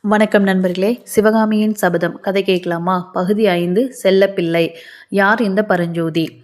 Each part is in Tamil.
வணக்கம் நண்பர்களே சிவகாமியின் சபதம். கதை கேட்கலாமா? பகுதி ஐந்து செல்லப்பிள்ளை. யார் இந்த பரஞ்சோதி?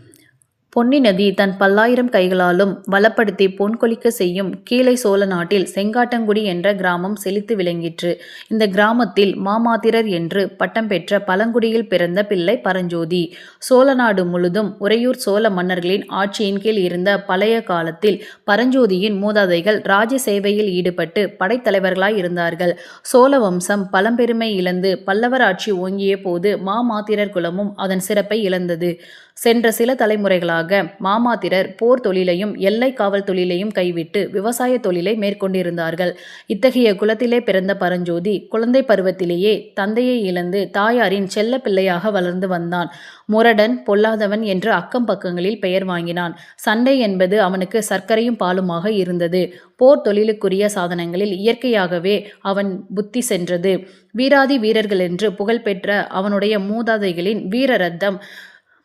பொன்னி நதி தன் பல்லாயிரம் கைகளாலும் வளப்படுத்தி பொன்கொலிக்க செய்யும் கீழை சோழ நாட்டில் செங்காட்டங்குடி என்ற கிராமம் செழித்து விளங்கிற்று. இந்த கிராமத்தில் மாமாத்திரர் என்று பட்டம் பெற்ற பழங்குடியில் பிறந்த பிள்ளை பரஞ்சோதி. சோழ நாடு முழுதும் உறையூர் சோழ மன்னர்களின் ஆட்சியின் கீழ் இருந்த பழைய காலத்தில் பரஞ்சோதியின் மூதாதைகள் ராஜ சேவையில் ஈடுபட்டு படைத்தலைவர்களாய் இருந்தார்கள். சோழ வம்சம் பழம்பெருமை இழந்து பல்லவர் ஆட்சி ஓங்கிய போது மாமாத்திரர் குலமும் அதன் சிறப்பை இழந்தது. சென்ற சில தலைமுறைகளாக மாமாத்திரர் போர் தொழிலையும் எல்லை காவல் தொழிலையும் கைவிட்டு விவசாய தொழிலை மேற்கொண்டிருந்தார்கள். இத்தகைய குலத்திலே பிறந்த பரஞ்சோதி குழந்தை பருவத்திலேயே தந்தையை இழந்து தாயாரின் செல்ல பிள்ளையாக வளர்ந்து வந்தான். முரடன் பொல்லாதவன் என்று அக்கம் பக்கங்களில் பெயர் வாங்கினான். சண்டை என்பது அவனுக்கு சர்க்கரையும் பாலுமாக இருந்தது. போர் தொழிலுக்குரிய சாதனங்களில் இயற்கையாகவே அவன் புத்தி சென்றது. வீராதி வீரர்கள் என்று புகழ்பெற்ற அவனுடைய மூதாதைகளின் வீர ரத்தம்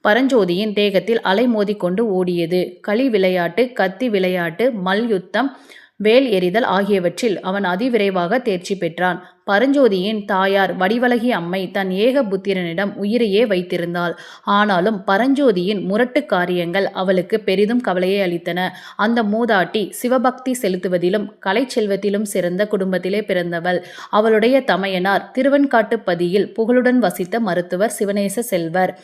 பரஞ்சோதியின் தேகத்தில் அலைமோதி கொண்டு ஓடியது. களி விளையாட்டு கத்தி விளையாட்டு மல்யுத்தம் வேல் எறிதல் ஆகியவற்றில் அவன் அதிவிரைவாக தேர்ச்சி பெற்றான். பரஞ்சோதியின் தாயார் வடிவலகி அம்மை தன் ஏக புத்திரனிடம் உயிரையே வைத்திருந்தாள். ஆனாலும் பரஞ்சோதியின் முரட்டு காரியங்கள் அவளுக்கு பெரிதும் கவலையை அளித்தன. அந்த மூதாட்டி சிவபக்தி செலுத்துவதிலும் கலை செல்வத்திலும் சிறந்த குடும்பத்திலே பிறந்தவள். அவளுடைய தமையனார் திருவெண்காட்டுப்பதியில் புகழுடன் வசித்த மருத்துவர் சிவநேச செல்வர்.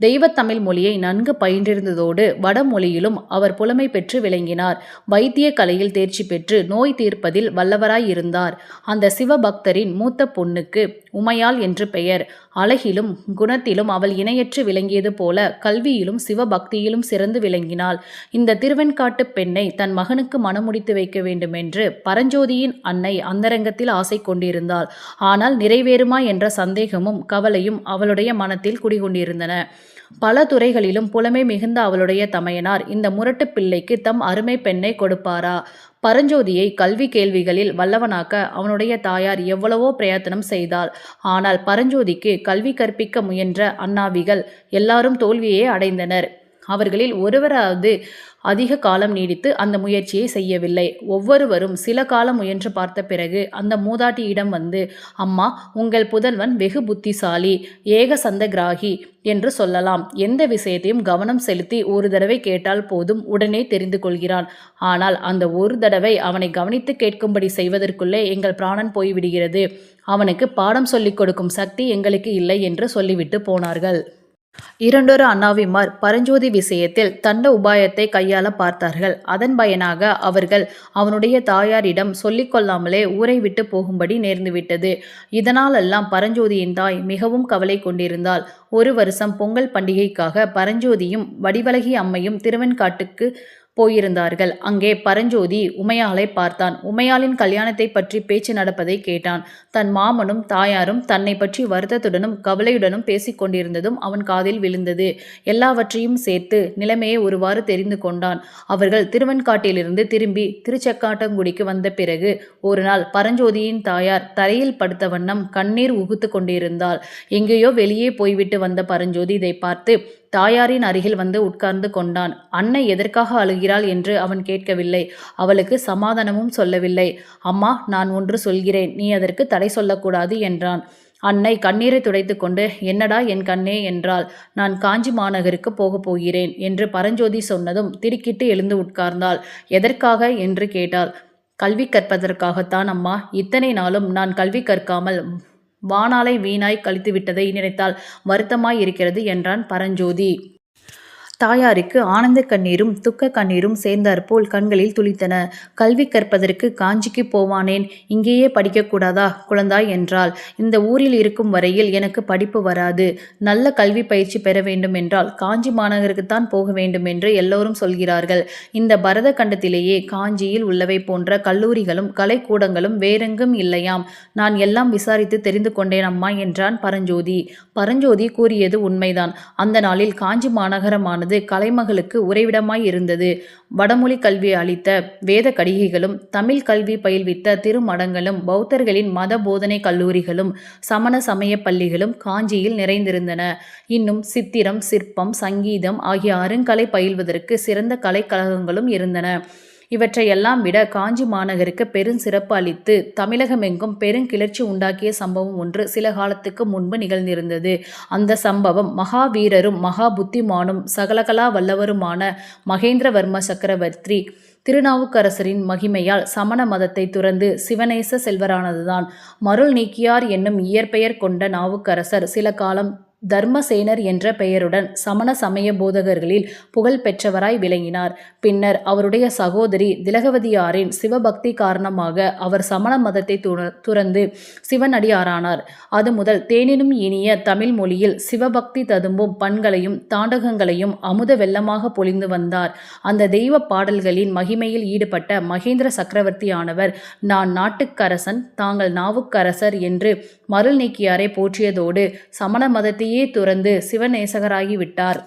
தெய்வத்தமிழ் மொழியை நன்கு பயின்றிருந்ததோடு வடமொழியிலும் அவர் புலமை பெற்று விளங்கினார். வைத்திய கலையில் தேர்ச்சி பெற்று நோய் தீர்ப்பதில் வல்லவராய் இருந்தார் அந்த சிவபக்தரின் மூத்த பொண்ணுக்கு உமையாள் என்று பெயர். அழகிலும் குணத்திலும் அவள் இணையற்று விளங்கியது போல கல்வியிலும் சிவபக்தியிலும் சிறந்து விளங்கினாள். இந்த திருவெண்காட்டு பெண்ணை தன் மகனுக்கு மனமுடித்து வைக்க வேண்டுமென்று பரஞ்சோதியின் அன்னை அந்தரங்கத்தில் ஆசை கொண்டிருந்தாள். ஆனால் நிறைவேறுமா என்ற சந்தேகமும் கவலையும் அவளுடைய மனத்தில் குடிகொண்டிருந்தன. பல துறைகளிலும் புலமை மிகுந்த அவளுடைய தமையனார் இந்த முரட்டு பிள்ளைக்கு தம் அருமை பெண்ணை கொடுப்பாரா? பரஞ்சோதியை கல்வி கேள்விகளில் வல்லவனாக்க அவனுடைய தாயார் எவ்வளவோ பிரயத்தனம் செய்தாள். ஆனால் பரஞ்சோதிக்கு கல்வி கற்பிக்க முயன்ற அண்ணாவிகள் எல்லாரும் தோல்வியே அடைந்தனர். அவர்களில் ஒருவராவது அதிக காலம் நீடித்து அந்த முயற்சியை செய்யவில்லை. ஒவ்வொருவரும் சில காலம் முயன்று பார்த்த பிறகு அந்த மூதாட்டியிடம் வந்து அம்மா உங்கள் புதல்வன் வெகு புத்திசாலி ஏக சந்த கிராகி என்று சொல்லலாம். எந்த விஷயத்தையும் கவனம் செலுத்தி ஒரு தடவை கேட்டால் போதும் உடனே தெரிந்து கொள்கிறான். ஆனால் அந்த ஒரு தடவை அவனை கவனித்து கேட்கும்படி செய்வதற்குள்ளே எங்கள் பிராணன் போய்விடுகிறது. அவனுக்கு பாடம் சொல்லிக் கொடுக்கும் சக்தி எங்களுக்கு இல்லை என்று சொல்லிவிட்டு போனார்கள். இரண்டொரு அண்ணாவிமார் பரஞ்சோதி விஷயத்தில் தண்ட உபாயத்தை கையாள பார்த்தார்கள். அதன் பயனாக அவர்கள் அவனுடைய தாயாரிடம் சொல்லிக்கொள்ளாமலே ஊரை விட்டு போகும்படி நேர்ந்துவிட்டது. இதனாலெல்லாம் பரஞ்சோதியின் தாய் மிகவும் கவலை கொண்டிருந்தாள். ஒரு வருஷம் பொங்கல் பண்டிகைக்காக பரஞ்சோதியும் வடிவலகி அம்மையும் திருவெண்காட்டுக்கு போயிருந்தார்கள். அங்கே பரஞ்சோதி உமையாளை பார்த்தான். உமையாளின் கல்யாணத்தை பற்றி பேச்சு நடப்பதை கேட்டான். தன் மாமனும் தாயாரும் தன்னை பற்றி வருத்தத்துடனும் கவலையுடனும் பேசிக்கொண்டிருந்ததும் அவன் காதில் விழுந்தது. எல்லாவற்றையும் சேர்த்து நிலைமையை ஒருவாறு தெரிந்து கொண்டான். அவர்கள் திருவெண்காட்டிலிருந்து திரும்பி திருச்செக்காட்டங்குடிக்கு வந்த பிறகு ஒரு நாள் பரஞ்சோதியின் தாயார் தரையில் படுத்த வண்ணம் கண்ணீர் உகுத்து கொண்டிருந்தாள். எங்கேயோ வெளியே போய்விட்டு வந்த பரஞ்சோதி இதை பார்த்து தாயாரின் அருகில் வந்து உட்கார்ந்து கொண்டான். அன்னை எதற்காக அழுகிறாள்? என்று அவன் கேட்கவில்லை. அவளுக்கு சமாதானமும் சொல்லவில்லை. அம்மா நான் ஒன்று சொல்கிறேன். நீ அதற்கு தடை சொல்லக்கூடாது என்றான். அன்னை கண்ணீரை துடைத்து கொண்டு என்னடா என் கண்ணே என்றாள். நான் காஞ்சி மாநகருக்கு போகப் போகிறேன் என்று பரஞ்சோதி சொன்னதும் திடுக்கிட்டு எழுந்து உட்கார்ந்தாள். எதற்காக? என்று கேட்டாள். கல்வி கற்பதற்காகத்தான் அம்மா. இத்தனை நாளும் நான் கல்வி கற்காமல் வானாலை வீணாய் கழித்துவிட்டதை நினைத்தால் வருத்தமாய் இருக்கிறது என்றான் பரஞ்சோதி. தாயாருக்கு ஆனந்த கண்ணீரும் துக்க கண்ணீரும் சேர்ந்தாற்போல் கண்களில் துளித்தன. கல்வி கற்பதற்கு காஞ்சிக்கு போவானேன் இங்கேயே படிக்கக்கூடாதா குழந்தாய் என்றால் இந்த ஊரில் இருக்கும் வரையில் எனக்கு படிப்பு வராது. நல்ல கல்வி பயிற்சி பெற வேண்டும் என்றால் காஞ்சி மாநகருக்குத்தான் போக வேண்டும் என்று எல்லோரும் சொல்கிறார்கள். இந்த பரத கண்டத்திலேயே காஞ்சியில் உள்ளவை போன்ற கல்லூரிகளும் கலைக்கூடங்களும் வேறெங்கும் இல்லையாம். நான் எல்லாம் விசாரித்து தெரிந்து கொண்டேன் அம்மா என்றான் பரஞ்சோதி. பரஞ்சோதி கூறியது உண்மைதான். அந்த நாளில் காஞ்சி மாநகரமானது ஆனது கலைமகளுக்கு உறைவிடமாய் இருந்தது. வடமொழி கல்வி அளித்த வேத கடிகைகளும் தமிழ் கல்வி பயில்வித்த திருமடங்களும் பௌத்தர்களின் மத போதனை கல்லூரிகளும் சமண சமய பள்ளிகளும் காஞ்சியில் நிறைந்திருந்தன. இன்னும் சித்திரம் சிற்பம் சங்கீதம் ஆகிய அருங்கலை பயில்வதற்கு சிறந்த கலைக்கழகங்களும் இருந்தன. இவற்றையெல்லாம் விட காஞ்சி மாநகருக்கு பெருஞ்சிறப்பு அளித்து தமிழகமெங்கும் பெருங்கிளர்ச்சி உண்டாக்கிய சம்பவம் ஒன்று சில காலத்துக்கு முன்பு நிகழ்ந்திருந்தது. அந்த சம்பவம் மகாவீரரும் மகா புத்திமானும் சகலகலா வல்லவருமான மகேந்திரவர்ம சக்கரவர்த்தி திருநாவுக்கரசரின் மகிமையால் சமண மதத்தை துறந்து சிவநேச செல்வரானதுதான். மருள் நீக்கியார் என்னும் இயற்பெயர் கொண்ட நாவுக்கரசர் சில காலம் தர்மசேனர் என்ற பெயருடன் சமண சமய போதகர்களில் புகழ் பெற்றவராய் விளங்கினார். பின்னர் அவருடைய சகோதரி திலகவதியாரின் சிவபக்தி காரணமாக அவர் சமண மதத்தை துற- துறந்து சிவனடியாரானார். அது முதல் தேனினும் இனிய தமிழ் மொழியில் சிவபக்தி ததும்பும் பண்களையும் தாண்டகங்களையும் அமுத வெள்ளமாக பொழிந்து வந்தார். அந்த தெய்வ பாடல்களின் மகிமையில் ஈடுபட்ட மகேந்திர சக்கரவர்த்தியானவர் நான் நாட்டுக்கரசன் தாங்கள் நாவுக்கரசர் என்று மருள் நீக்கியாரை போற்றியதோடு சமண மதத்தை அப்படியே துறந்து சிவநேசகராகிவிட்டார்.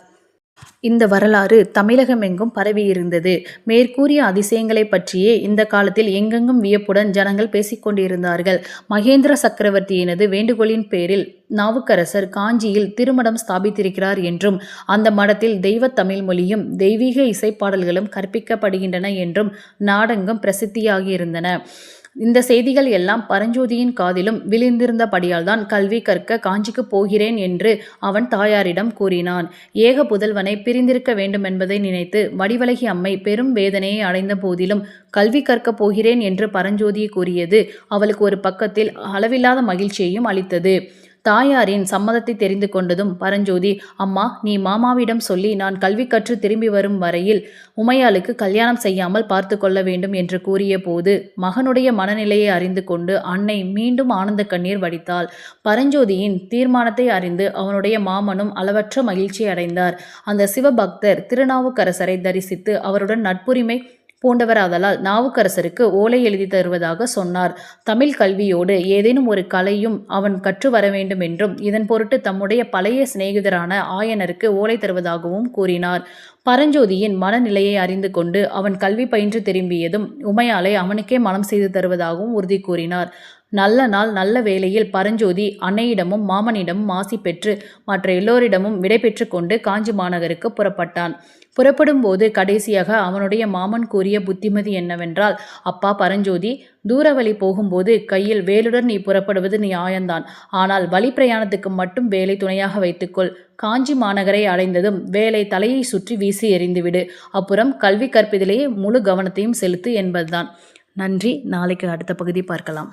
இந்த வரலாறு தமிழகமெங்கும் பரவியிருந்தது. மேற்கூறிய அதிசயங்களைப் பற்றியே இந்த காலத்தில் எங்கெங்கும் வியப்புடன் ஜனங்கள் பேசிக்கொண்டிருந்தார்கள் மகேந்திர சக்கரவர்த்தியினது வேண்டுகோளின் பேரில் நாவுக்கரசர் காஞ்சியில் திருமடம் ஸ்தாபித்திருக்கிறார் என்றும் அந்த மடத்தில் தெய்வ தமிழ் மொழியும் தெய்வீக இசைப்பாடல்களும் கற்பிக்கப்படுகின்றன என்றும் நாடெங்கும் பிரசித்தியாகியிருந்தன. இந்த செய்திகள் எல்லாம் பரஞ்சோதியின் காதிலும் விழுந்திருந்தபடியால் தான் கல்வி கற்க காஞ்சிக்கு போகிறேன் என்று அவன் தாயாரிடம் கூறினான். ஏக புதல்வனை பிரிந்திருக்க வேண்டுமென்பதை நினைத்து வடிவலகி அம்மை பெரும் வேதனையை அடைந்த போதிலும் கல்வி கற்கப் போகிறேன் என்று பரஞ்சோதி கூறியது அவளுக்கு ஒரு பக்கத்தில் அளவில்லாத மகிழ்ச்சியையும் அளித்தது. தாயாரின் சம்மதத்தை தெரிந்து கொண்டதும் பரஞ்சோதி அம்மா நீ மாமாவிடம் சொல்லி நான் கல்வி கற்று திரும்பி வரும் வரையில் உமையாளுக்கு கல்யாணம் செய்யாமல் பார்த்து கொள்ள வேண்டும் என்று கூறிய போது மகனுடைய மனநிலையை அறிந்து கொண்டு அன்னை மீண்டும் ஆனந்த கண்ணீர் வடித்தாள். பரஞ்சோதியின் தீர்மானத்தை அறிந்து அவனுடைய மாமனும் அளவற்ற மகிழ்ச்சி அடைந்தார். அந்த சிவபக்தர் திருநாவுக்கரசரை தரிசித்து அவருடன் நட்புரிமை பூண்டவராதலால் நாவுக்கரசருக்கு ஓலை எழுதி தருவதாக சொன்னார். தமிழ் கல்வியோடு ஏதேனும் ஒரு கலையும் அவன் கற்று வர வேண்டும் என்றும் இதன் பொருட்டு தம்முடைய பழைய சிநேகிதரான ஆயனருக்கு ஓலை தருவதாகவும் கூறினார். பரஞ்சோதியின் மனநிலையை அறிந்து கொண்டு அவன் கல்வி பயின்று திரும்பியதும் உமையாலை அவனுக்கே மனம் செய்து தருவதாகவும் உறுதி கூறினார். நல்ல நாள் நல்ல வேளையில் பரஞ்சோதி அன்னையிடமும் மாமனிடமும் மாசி பெற்று மற்ற எல்லோரிடமும் விடை பெற்று கொண்டு காஞ்சி மாநகருக்கு புறப்பட்டான். புறப்படும் போது கடைசியாக அவனுடைய மாமன் கூறிய புத்திமதி என்னவென்றால் அப்பா பரஞ்சோதி தூர வழி போகும்போது கையில் வேலுடன் நீ புறப்படுவது நியாயம்தான். ஆனால் வழி பிரயாணத்துக்கு மட்டும் வேலை துணையாக வைத்துக்கொள். காஞ்சி மாநகரை அடைந்ததும் வேலை தலையை சுற்றி வீசி எறிந்துவிடு. அப்புறம் கல்வி கற்பிதிலேயே முழு கவனத்தையும் செலுத்து என்பதுதான். நன்றி. நாளைக்கு அடுத்த பகுதி பார்க்கலாம்.